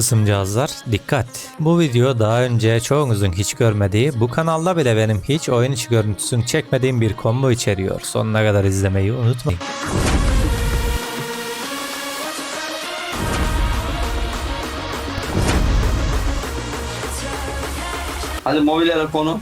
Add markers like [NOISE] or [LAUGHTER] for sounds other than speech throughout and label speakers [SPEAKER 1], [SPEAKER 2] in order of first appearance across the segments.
[SPEAKER 1] Kısım cihazlar dikkat. Bu video daha önce çoğunuzun hiç görmediği, bu kanalda bile benim hiç oyun içi görüntüsünü çekmediğim bir combo içeriyor. Sonuna kadar izlemeyi unutmayın.
[SPEAKER 2] Hadi mobilere konu.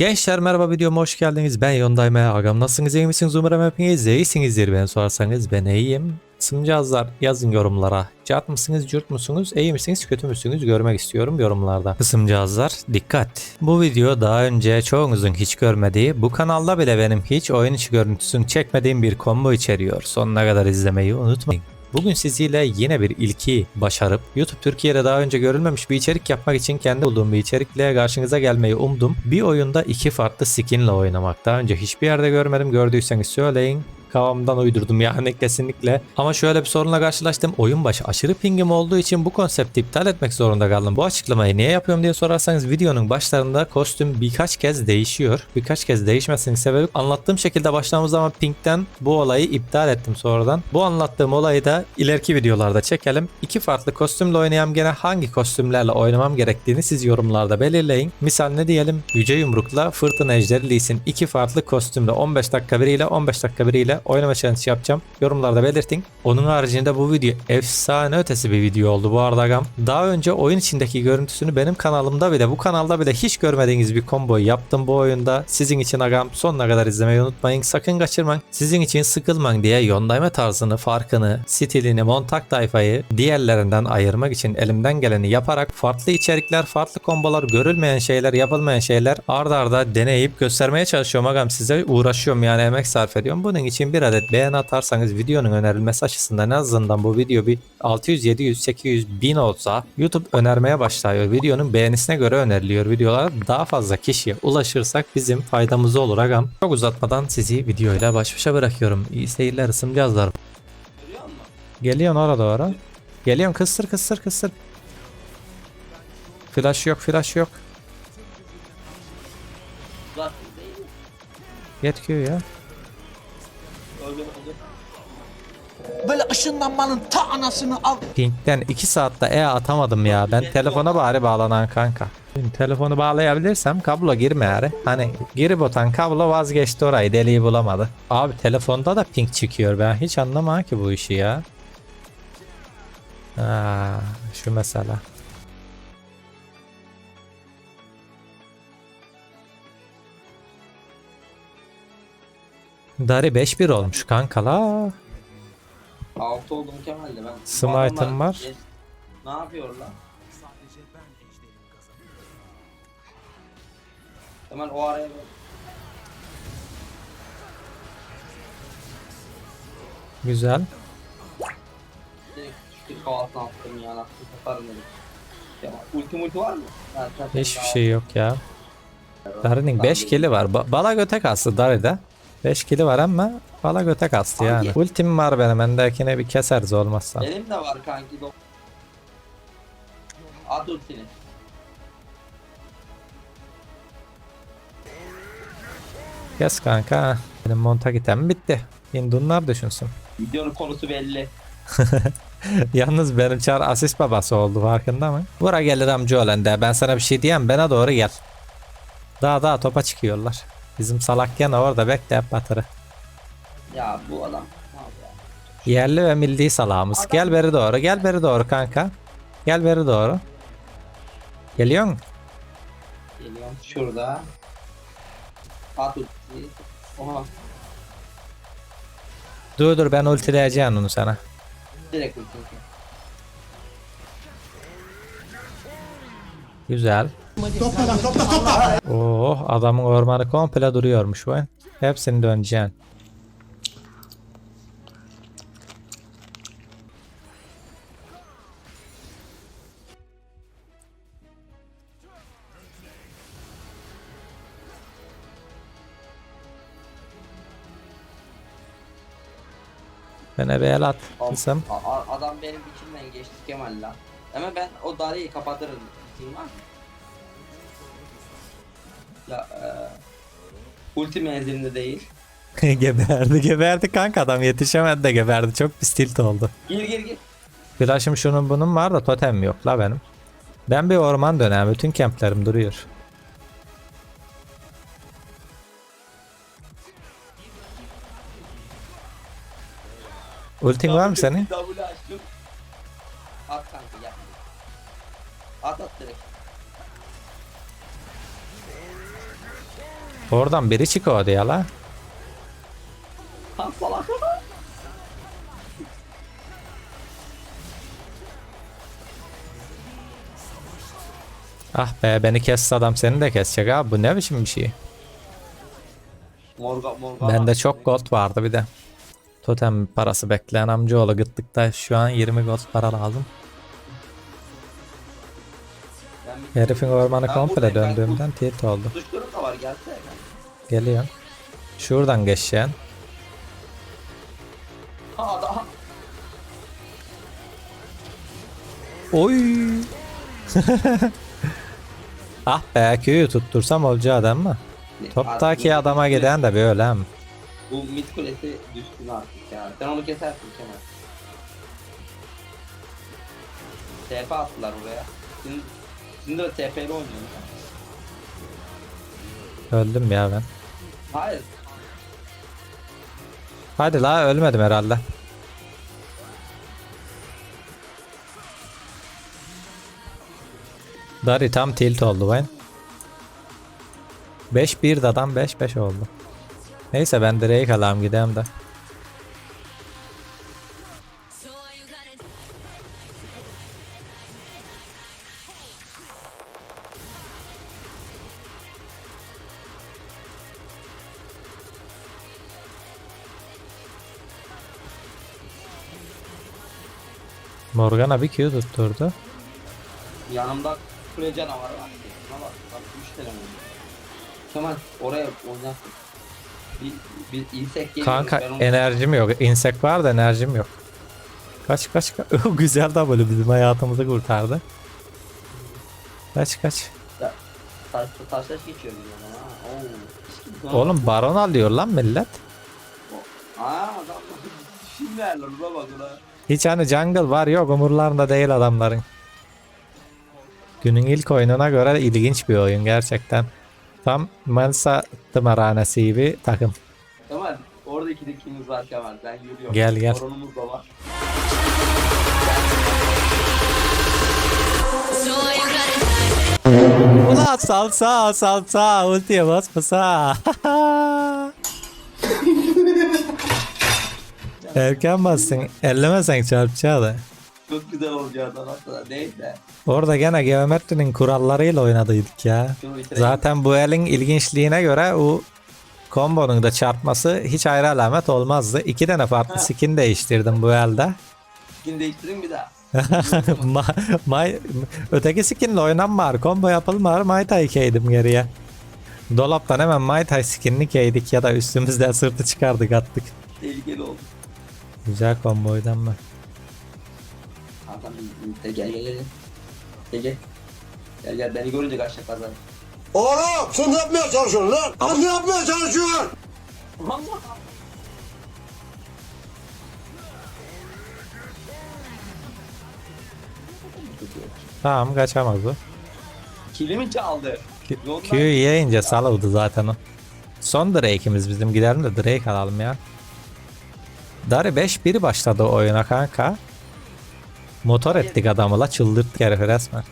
[SPEAKER 1] Gençler merhaba videoma hoş geldiniz. Ben Yonday Maya Agam. Nasılsınız iyi misiniz? Umarım hepiniz iyisinizdir. Ben sorarsanız ben iyiyim. Sımcazlar yazın yorumlara. Cat mısınız, cürt musunuz, iyi misiniz, kötü müsünüz görmek istiyorum yorumlarda. Kısımcağızlar dikkat. Bu video daha önce çoğunuzun hiç görmediği, bu kanalda bile benim hiç oyun içi görüntüsünü çekmediğim bir combo içeriyor. Sonuna kadar izlemeyi unutmayın. Bugün siziyle yine bir ilki başarıp YouTube Türkiye'de daha önce görülmemiş bir içerik yapmak için kendi bulduğum bir içerikle karşınıza gelmeyi umdum. Bir oyunda iki farklı skinle oynamak. Daha önce hiçbir yerde görmedim. Gördüyseniz söyleyin kafamdan uydurdum yani kesinlikle. Ama şöyle bir sorunla karşılaştım. Oyun başı aşırı pingim olduğu için bu konsepti iptal etmek zorunda kaldım. Bu açıklamayı niye yapıyorum diye sorarsanız videonun başlarında kostüm birkaç kez değişiyor. Birkaç kez değişmesinin sebebi anlattığım şekilde başladığımız zaman pingden bu olayı iptal ettim sonradan. Bu anlattığım olayı da ileriki videolarda çekelim. İki farklı kostümle oynayam gene hangi kostümlerle oynamam gerektiğini siz yorumlarda belirleyin. Misal ne diyelim? Yüce Yumruk'la Fırtına Ejderi Lee Sin iki farklı kostümle 15 dakika biriyle 15 dakika biriyle oynama challenge yapacağım. Yorumlarda belirtin. Onun haricinde bu video efsane ötesi bir video oldu bu arada agam. Daha önce oyun içindeki görüntüsünü benim kanalımda bile bu kanalda bile hiç görmediğiniz bir komboyu yaptım bu oyunda. Sizin için agam sonuna kadar izlemeyi unutmayın. Sakın kaçırmayın. Sizin için sıkılmayın diye yondayma tarzını, farkını, stilini, montak tayfayı diğerlerinden ayırmak için elimden geleni yaparak farklı içerikler, farklı kombolar, görülmeyen şeyler, yapılmayan şeyler ardarda arda deneyip göstermeye çalışıyorum agam size. Uğraşıyorum yani emek sarf ediyorum. Bunun için bir adet beğeni atarsanız videonun önerilmesi açısından en azından bu video bir 600, 700, 800, 1000 olsa YouTube önermeye başlıyor. Videonun beğenisine göre öneriliyor videolar. Daha fazla kişiye ulaşırsak bizim faydamız olur agam. Çok uzatmadan sizi videoyla baş başa bırakıyorum. İyi seyirler ısımcazlar.
[SPEAKER 2] Görüyor musun?
[SPEAKER 1] Geliyorsun orada doğru. Geliyorsun kısır kısır kısır. Flash yok flash yok. Yetkiyor ya.
[SPEAKER 3] Böyle ışınlanmanın ta anasını al.
[SPEAKER 1] Pink'ten 2 saatte E atamadım ya. Ben telefona bari bağlanan kanka. Şimdi telefonu bağlayabilirsem kablo girme yani. Hani geri botan kablo vazgeçti orayı deliği bulamadı. Abi telefonda da pink çıkıyor ben hiç anlamam ki bu işi ya. Ha, şu mesela. Dari 5-1 olmuş kanka la.
[SPEAKER 2] Altı oldum Kemal'le ben.
[SPEAKER 1] Smite'ım var.
[SPEAKER 2] Ne yapıyorlar? Kemal o araya.
[SPEAKER 1] Güzel.
[SPEAKER 2] Direkt şu kahvaltına attım ya. Nasıl yaparım dedim. Kemal ulti multi var mı? Ha,
[SPEAKER 1] Hiçbir şey yok ya. Dari'nin 5 kili var. Ba- bala göte kastı Dari'de. 5 kili var ama bala göte kastı yani.
[SPEAKER 2] Hangi?
[SPEAKER 1] Ultim var benim. Endekine bir keseriz olmazsa.
[SPEAKER 2] Benim de var kanki. At ultini.
[SPEAKER 1] Kes kanka. Benim monta item bitti. Hindunlar düşünsün.
[SPEAKER 2] Videonun konusu belli. [LAUGHS]
[SPEAKER 1] Yalnız benim çar asist babası oldu farkında mı? Bura gelir amca olan de. Ben sana bir şey diyeyim bana doğru gel. Daha daha topa çıkıyorlar. Bizim salak gene orada bekle hep batırı.
[SPEAKER 2] Ya bu adam.
[SPEAKER 1] Yerli ve milli salağımız. Gel beri doğru. Gel beri doğru kanka. Gel beri doğru. Geliyor musun?
[SPEAKER 2] Geliyorum şurada. At ulti. Oha.
[SPEAKER 1] Dur dur ben ultileyeceğim onu sana.
[SPEAKER 2] Direkt ulti.
[SPEAKER 1] Güzel. Oh adamın ormanı komple duruyormuş bu. Hepsini döneceksin. Bana bir el at. Kızım.
[SPEAKER 2] Adam benim içimden geçti Kemal la. Ama ben o darıyı kapatırım. Kim var? Ya e, ulti menzilinde değil. [LAUGHS]
[SPEAKER 1] geberdi geberdi kanka adam yetişemedi de geberdi. Çok bir stilt oldu.
[SPEAKER 2] Gir gir gir.
[SPEAKER 1] Flash'ım şunun bunun var da totem yok la benim. Ben bir orman dönem. Bütün kemplerim duruyor. Ultin var mı senin?
[SPEAKER 2] At kanka gel. At at direkt.
[SPEAKER 1] Oradan biri çıkıyordu ya la. Ah be beni kesse adam seni de kesecek abi. Bu ne biçim bir şey?
[SPEAKER 2] Morga morga.
[SPEAKER 1] Bende çok gold vardı bir de. Totem parası bekleyen amcaoğlu gıttıkta şu an 20 gold para lazım. Herifin ormanı komple döndüğümden tilt oldu.
[SPEAKER 2] Da var gelsene.
[SPEAKER 1] Geliyor. Şuradan geçeceksin.
[SPEAKER 2] Ha daha.
[SPEAKER 1] Oy. [LAUGHS] ah be köyü tuttursam olacağı adam mı? Toptaki
[SPEAKER 2] Artık-
[SPEAKER 1] adama giden de böyle hem.
[SPEAKER 2] Bu mid kulesi düştü artık ya. Sen onu kesersin Kemal. TP attılar buraya. Şimdi, şimdi de TP'li oynuyor.
[SPEAKER 1] Öldüm ya ben.
[SPEAKER 2] Hayır.
[SPEAKER 1] Hadi la ölmedim herhalde. Dari tam tilt oldu ben. 5-1 dadan 5-5 oldu. Neyse ben Drake alayım gideyim de. Morgana bir Q tutturdu.
[SPEAKER 2] Yanımda kule canavarı var. Şuna bak. Bak 3 tane. Kemal oraya oynarsın. Bir, bir insek geliyor.
[SPEAKER 1] Kanka
[SPEAKER 2] onu-
[SPEAKER 1] enerjim yok. Insek var da enerjim yok. Kaç kaç kaç. [LAUGHS] Güzel de böyle bizim hayatımızı kurtardı. Kaç kaç.
[SPEAKER 2] Taş, taşlaş geçiyor bir yana.
[SPEAKER 1] Oğlum baron alıyor lan millet.
[SPEAKER 2] Aa adam [LAUGHS] şimdi yerler buna bak ulan.
[SPEAKER 1] Hiç hani jungle var yok umurlarında değil adamların. Günün ilk oyununa göre ilginç bir oyun gerçekten. Tam Mansa tımarhanesi gibi takım.
[SPEAKER 2] Kemal orada iki dikimiz var Kemal. Ben yürüyorum.
[SPEAKER 1] Gel, gel.
[SPEAKER 2] Sorunumuz da var.
[SPEAKER 1] Ulan salsa salsa ultiye basmasa. [LAUGHS] Erken bastın. Ellemesen çarpacağı
[SPEAKER 2] Çok güzel olacak aslında. Neyse.
[SPEAKER 1] Orada gene geometrinin kurallarıyla oynadıydık ya.
[SPEAKER 2] Şunu.
[SPEAKER 1] Zaten bu elin ilginçliğine göre o kombonun da çarpması hiç ayrı alamet olmazdı. İki tane farklı skin değiştirdim bu elde.
[SPEAKER 2] Skin değiştireyim bir daha. [LAUGHS]
[SPEAKER 1] Ma, may, öteki skinle oynanmar. Combo yapılmar. Mai Tai keydim geriye. Dolaptan hemen Mai Tai skinini keydik ya da üstümüzden sırtı çıkardık attık.
[SPEAKER 2] Tehlikeli oldu.
[SPEAKER 1] Güzel komboydu ama.
[SPEAKER 2] Hakan bir bir- gel gel gel. Gel gel. Gel gel beni görünce kaçacak kazan.
[SPEAKER 4] Oğlum sen ne yapmaya çalışıyorsun lan? Lan ne yapmaya çalışıyorsun?
[SPEAKER 2] Allah.
[SPEAKER 1] Tamam kaçamaz o.
[SPEAKER 2] Kilimi çaldı. Yoldan-
[SPEAKER 1] Q yiyince salıldı zaten o. Son Drake'imiz bizim gidelim de Drake alalım ya. Dari 5-1 başladı oyuna kanka. Motor ettik adamı la çıldırttık herifi resmen.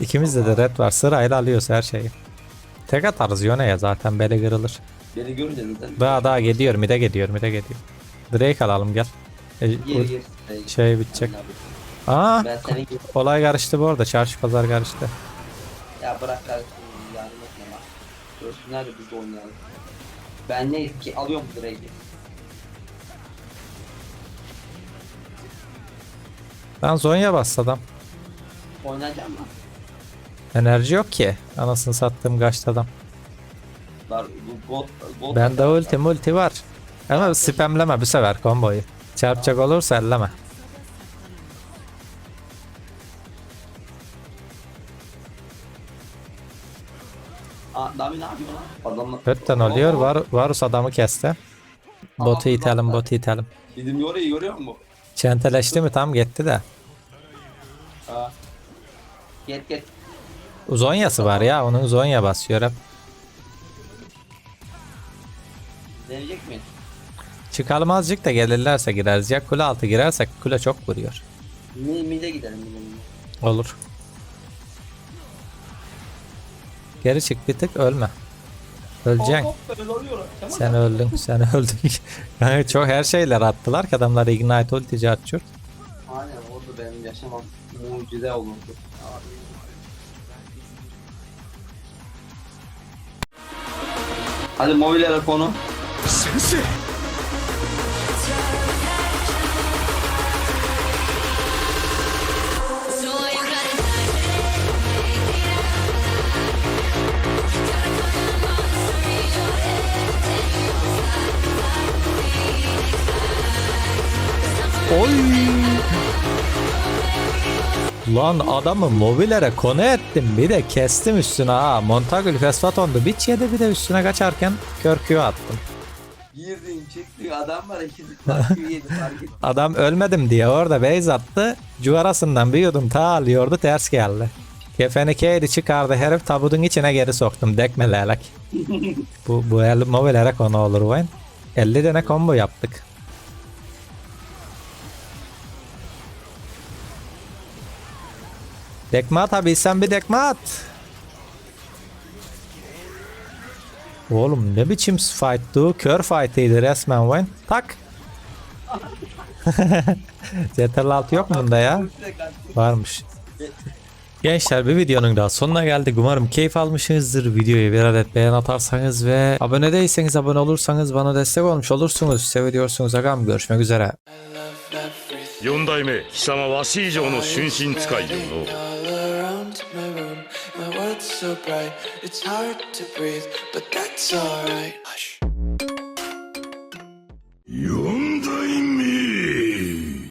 [SPEAKER 1] İkimizde de red var sırayla alıyoruz her şeyi. Tek atarız Yone'ye zaten beli kırılır.
[SPEAKER 2] Beni görünce zaten.
[SPEAKER 1] Daha daha gidiyor mide gidiyor mide gidiyor. Drake alalım gel. E, bu
[SPEAKER 2] gir.
[SPEAKER 1] şey bitecek. Aa
[SPEAKER 2] Ben
[SPEAKER 1] olay karıştı bu arada çarşı pazar karıştı.
[SPEAKER 2] Ya bırak kardeşim yardım etme bak. Görsünler de biz de oynayalım. Ben neyse ki alıyorum bu direği.
[SPEAKER 1] Lan Zonya bastı adam.
[SPEAKER 2] Oynayacağım mı?
[SPEAKER 1] Enerji yok ki. Anasını sattığım kaçtı adam.
[SPEAKER 2] Var bu bot bot.
[SPEAKER 1] Bende ulti multi var. Ama spamleme bu sefer komboyu. Çarpacak olursa elleme.
[SPEAKER 2] Nami ne yapıyor lan?
[SPEAKER 1] Ötten oluyor. Var, Varus adamı kesti. Botu itelim, botu itelim.
[SPEAKER 2] Bizim yoruyu görüyor musun?
[SPEAKER 1] Çenteleşti mi tam gitti de.
[SPEAKER 2] Ha. Get get.
[SPEAKER 1] Zonya'sı var ya. Onun Zonya basıyor hep.
[SPEAKER 2] Deneyecek mi?
[SPEAKER 1] Çıkalım azıcık da gelirlerse gireriz. Ya kule altı girersek kule çok vuruyor.
[SPEAKER 2] Mi, mide gidelim mide mide.
[SPEAKER 1] Olur. Geri çık bir tık ölme. Öleceksin. Sen öldün, sen öldün. [LAUGHS] yani çok her şeyler attılar ki adamlar Ignite ultici atıyor.
[SPEAKER 2] Aynen orada benim yaşamam mucize olurdu. Hadi mobilere konu.
[SPEAKER 3] 先
[SPEAKER 1] Lan adamı mobilere konu ettim bir de kestim üstüne ha. Montagül Fesfaton'du bir yedi bir de üstüne kaçarken körküğü attım.
[SPEAKER 2] Girdin çıktın adam var ikisi farkı yedi fark etti. [LAUGHS]
[SPEAKER 1] Adam ölmedim diye orada base attı. Cuvarasından bir yudum ta alıyordu ters geldi. Kefeni keydi çıkardı herif tabutun içine geri soktum dekmeleyerek. [LAUGHS] bu, bu el mobilere konu olur oyun. 50 tane combo yaptık. Dekme atabilsen bir dekme at. Oğlum ne biçim fight'tu? Kör fight'ıydı resmen oyun. Tak. [LAUGHS] Zeter'l altı yok mu bunda ya? Varmış. Gençler bir videonun daha sonuna geldik. Umarım keyif almışsınızdır. Videoya bir adet beğen atarsanız ve abone değilseniz abone olursanız bana destek olmuş olursunuz. Seviyorsunuz agam. Görüşmek üzere.
[SPEAKER 5] 四代目貴様わし以上の春心使いよの
[SPEAKER 6] bright, it's hard to breathe, but that's alright. Hush.
[SPEAKER 5] よ